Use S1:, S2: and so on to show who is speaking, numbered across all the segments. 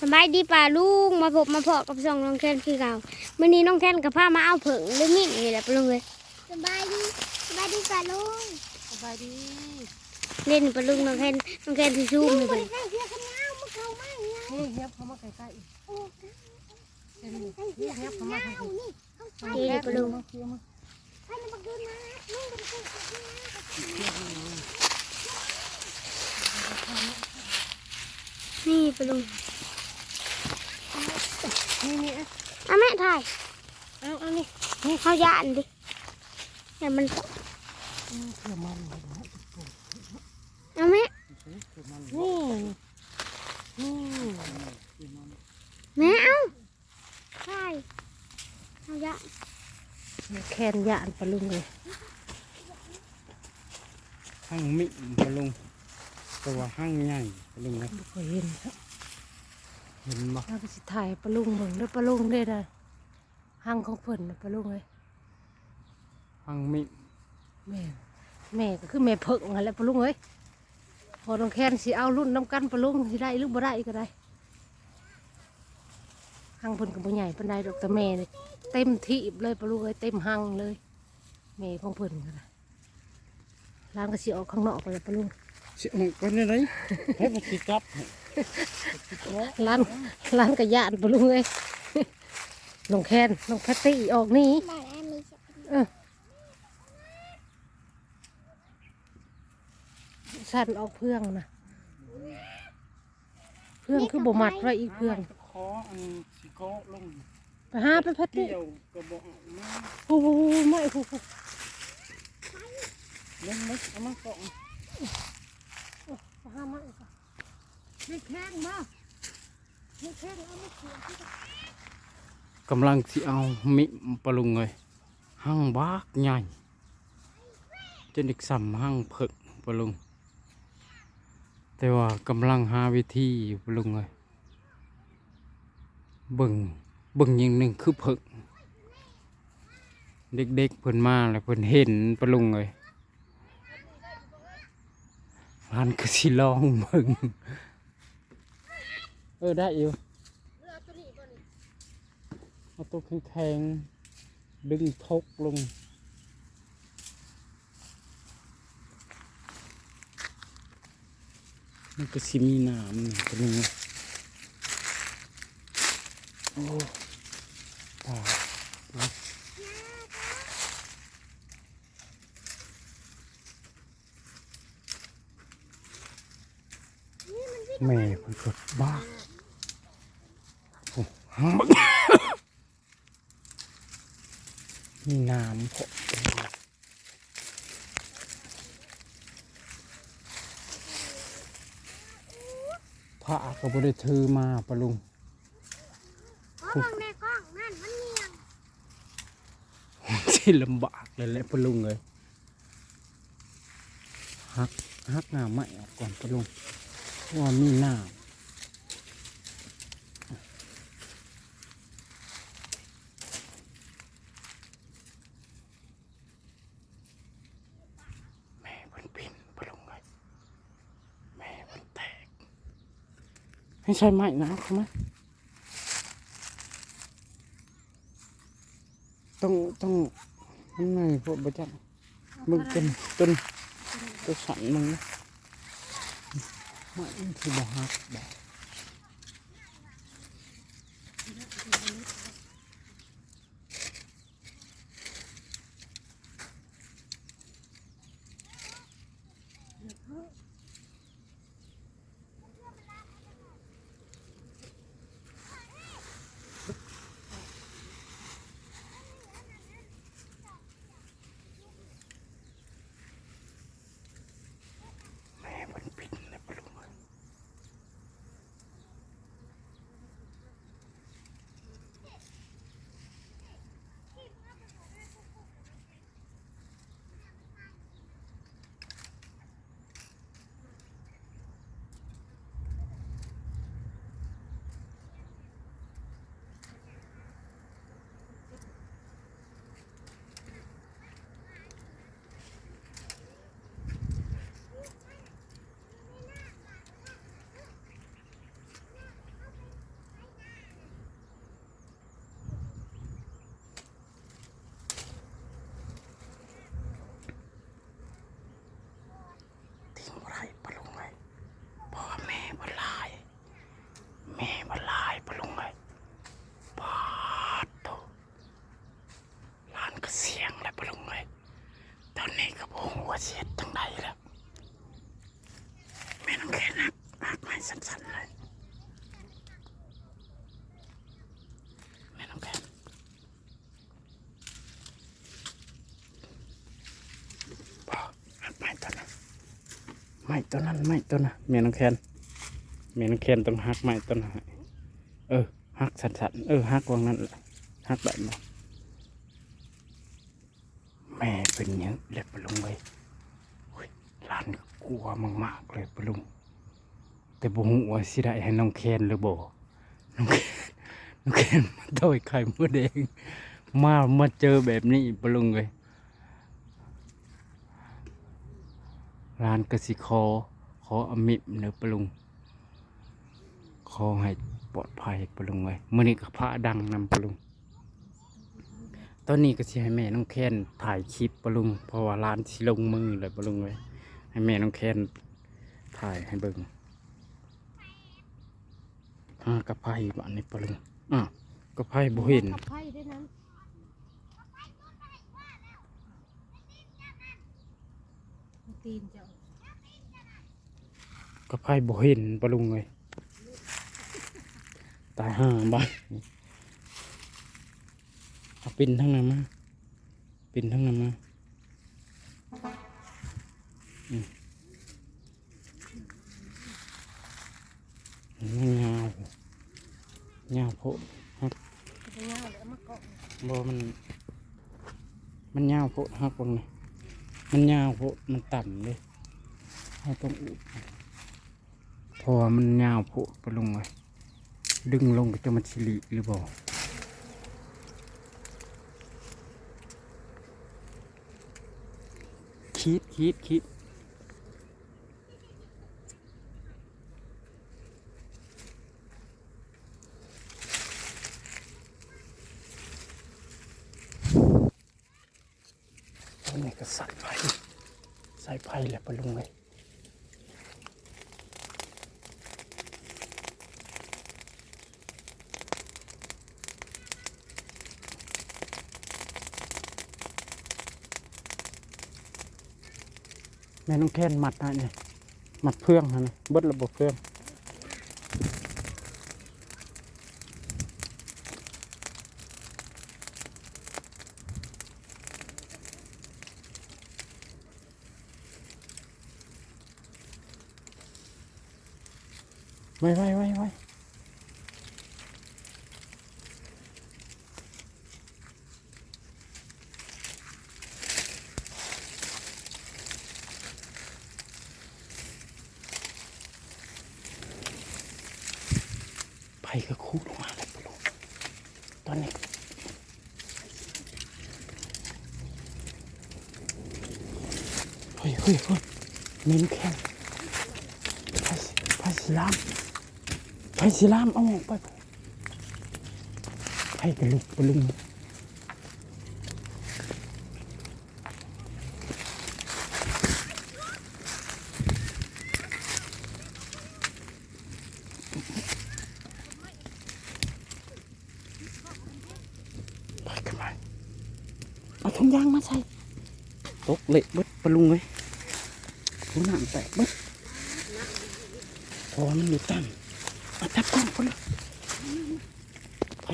S1: สบายดีป่าลุงมาพบมาเพาะกับสองน้องแคนคือเก่ามื่อนี้น้องแคนกับผ้ามาเอาเผิงหรือมีดนี่แหละปะลุงเลย
S2: สบายดีสบายดีป่าลุง
S3: สบายดี
S1: เล่นปะลุงน้องแคนน้องแคนที่ซูมเลย
S2: ไป
S1: เพิ่น
S2: ใส่เสื้อกันหนาวมาเข้ามาเนี่ย
S3: นี่เงียบเข้ามาใกล้ๆอีก
S2: โอ้
S3: เดี๋ยวนี้
S2: ใส่เสื้อกันหนาวนี่เข้าไป
S1: ดีเลยปะลุง
S3: มาเคี้ยวมา
S2: ให้มันมากินนะลุงเป็นคนกินนะ
S1: นี่ปะลุง
S3: นี่นี่อะ
S1: เอาแม่ถ่าย
S3: เอาเอานี่
S1: นี่เขาย่านดิอย่ามัน
S3: อืมเผื่อมันเลยนะ
S1: เอาแม่
S3: นี่นี่
S1: แม่เอาถ่ายเขาย่าน
S3: แคนยานปลาลุงเลย
S4: ห้างมิปะลุงตัวห้างใหญ่ปะลุงนะ
S3: บ่เคยเห็นครับ
S4: เห็นบ่
S3: น่าก็สิถ่ายปลาลุงเบิ่งเด้อปลาลุงเด้อนะ ห้างของเพิ่นน่ะปลาลุงเลย
S4: ห้างมิ
S3: แม่แม่ก็คือแม่เพิ่งนั่นแหละปลาลุงเอ้ยพอน้องแคนสิเอารุ่นน้ำกันปลาลุงสิได้หรือบ่ได้ก็ได้ห้างเพิ่นก็บ่ใหญ่ปานใดดอกแต่แม่นี่เต็มที่เลยปลาลุงเอ้ยเต็มห้างเลยแม่ของเพิ่นก็ได้ร้านก็สิออกข้างนอกไปเลยปลาลุง
S4: สิออกก็ได้ไรให้มันสิจับให้
S3: ร้านร้านกระยานปะลุงเอ้ย ลงแคนลงแพตตี้ออกนี่
S2: บ้านแอมมีเสื้อ
S3: เออสั่นออกเพื่องนะเพื่องคือบ่มัดไว้อีกเพื่อง
S4: คออันสิโกะลง
S3: ไปหาไปแพตตี้
S4: เกี่ยวก็บ่เอามา
S3: โอ้โหไม่โอ้โห
S4: เล่นมั้ยเอามาเกาะ
S3: ไปหามาอีกอะไม่แข้งมาไม่แข้งเอาไม่เขียน
S4: กำลังสิเอามิปลุงเลยห้างบากใหญ่จนอีกสำห้างเพิกปลุง แต่ว่ากำลังหาวิธีปลุงเลยบิ่งบิ่งอย่างหนึ่งคือเพิกเด็กๆเพิ่นมาแล้วเพิ่นเห็นปลุงเลยร้านก็สิลองเบิ่งเออได้อยู่ เอาตัวแข็งๆดึงทกลง มันก็สิมีน้ำนี่ตัวนึงโอ้ตาแม่มันกดบ้าโอ้ฮัก มีน้ำพอพระก็บ่ได้ถือมาปะลุง
S2: โอ้บังแม่กล้องนั่นมันเนียง
S4: ที่ลำบากเลยแหละปะลุงเลยฮักฮักหน้าไม่ออกก่อนปะลุงเพราะว่ามีน้ำแม่เพิ่นปินปะลุงเลยแม่เพิ่นแตก ให้ใช้ไม้นะใช่ไหมต้องต้องมันไงพวกประจักมึงจนจนต้นสันมึงนะมันคือบ่ฮักบ่แม่มันปิดเลยปะลุงเอ้ย ไม้ตัวนั้นไม้ตัวนั้นแม่น้องแคนแม่น้องแคนต้องหักไม้ตัวนั้นให้เออหักสันๆเออหักวางนั้นแหละหักแบบนั้นแม่เป็นหยังเล็บปลุงไว้ยหลานกลัวมากๆเลยปลุง แต่บ่ฮู้ว่าสิได้ให้น้องแคนหรือบ่น้องแคนน้องแคนมาต่อยไข่มดแดงมามาเจอแบบนี้ปลุงเลย ร้านกสิคอขออมิบเนื้อปลุงขอให้ปลอดภัยปลุงเลยมื้อนี้ก็พระดังนำปลุง ตอนนี้ก็สิให้แม่น้องแค้นถ่ายคลิปปลุง เพราะว่าร้านสิลงมือเลยปลุงเลยให้แม่น้องแค้นถ่ายให้เบิ่งหากระไพบ้านนี้ปลุงอะกระไพบ่เห็น
S3: กับไพ่ด้วยนั้นตีนจะ
S4: ไพบ่เห็นปลุงเลยตายห่าบ้านเอาปินทั้งนั้นมาปินทั้งนั้นมาอืมมันยาวยาโพฮัก
S3: จะเงาเลยเอามาเกาะ
S4: บ่มันมันยาโพฮักเบงเลยมันยาโพมันต่ำเลยเราต้องอุ อมันยาวโพดไปลงเลยดึงลงก็จะมันสิริหรือบ่คิดคิดคิดตอนนี้ก็ใส่ไฟใส่ไฟแหละไปลงเลย แม่น้องแค้นมัดนะเนี่ยมัดเพื่องฮะนะเบิดระบบเพื่องไว้ไว้ไว้ไว้ไฟ ก็คูลงมาเลยไปลงตอนนี้เฮ้ยเฮ้ยเฮ้ยม่น้องแค้นไปไปสิลามไปสิลามเอาออกไปไปกระลุกกระลุง ไปกันไปเอาถุงยางมาใส่ตกเละเบิดปะลุงเลยถุงหนังแตกเบิดพอมันอยู่ตั้งเอาจับกล้องคนละไป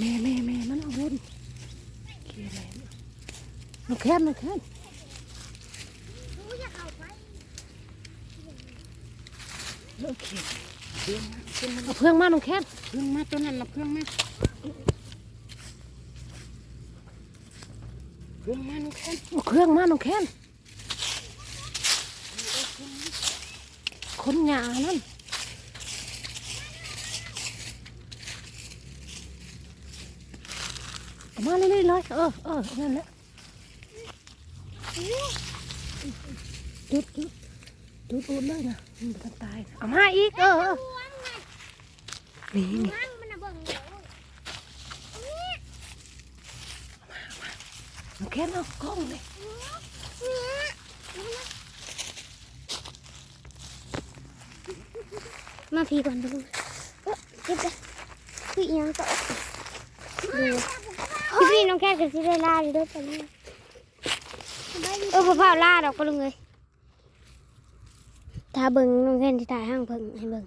S4: แม่แม่แม่มันเอาวนเขียนอะไรน้องแค้นน้องแค้น
S2: หนูอยาเอาไป
S3: โอเอาเพื่องมาน้องแค้น
S4: เพื่องมาตัวนั้นนะเพื่องมาเพื่องมาน้องแค้น
S3: เอาเครื่องมาน้องแค้นคนหยานั่น อามาเรื่อยๆเลยเออเออนั่นแหละจุดจุดจุดอุดเลยนะมันบ่ทันตายนะเอามาอีกเออเออนี่นี่
S2: นั่งมันน่ะเบิ่งเดี๋ยว
S3: น้องแค้นเอากล้องเลย
S1: มาพีก่อนปะลุงเอ้อเก็บไปคืออีหยังก็ดู นี้น้องแค่กับซิได้ล่าอยู่ด้วยตอนนี้เออพ่อพ่อล่าดอกก็ลุงเลยถ้าเบิ่งน้องแค่ที่ถ่ายห้างเพิ่งให้เบิ่ง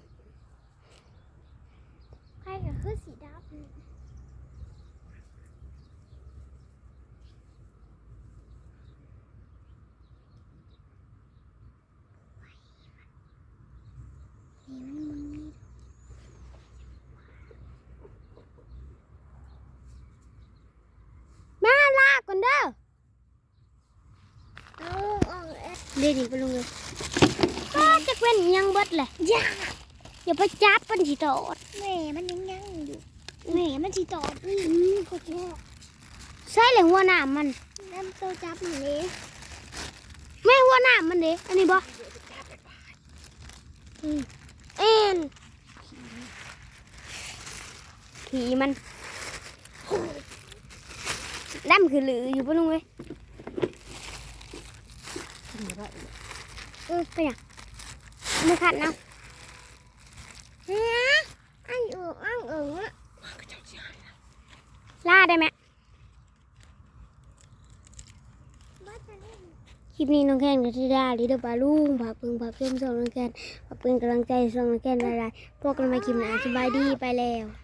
S1: เอ๊ะเดี๋ยวนี้ไปลงเลยก็จะเป็นอิหยังเบิดเลยอย่าอย่าไปจับมันสิโตด
S2: แม่มันยังยังอยู่แม่มันสีตอบนี่ก็แค่
S1: ใช่เลยหัวหน้ามัน
S2: น้ำโตจับมันเลย
S1: แม่หัวหน้ามันเด้อันนี้บ่อืมเอ็นขี่มันดำคือหลืออยู่ปะลุงเว้ย
S3: ขึ้นมาได้
S1: เออไปยังไม่ขัดนะ
S2: ฮะอันเอิงอันเอิงอะ
S1: ล่าได้ไหมคลิปนี้น้องแคนกับทีด้ลิเดอร์ปลาลุงผักปึงผักเพิ่มส่งน้องแคนผักเป็นกำลังใจส่งน้องแคนหลายๆพวกกันมาคลิปหน้าสบายดีไปแล้ว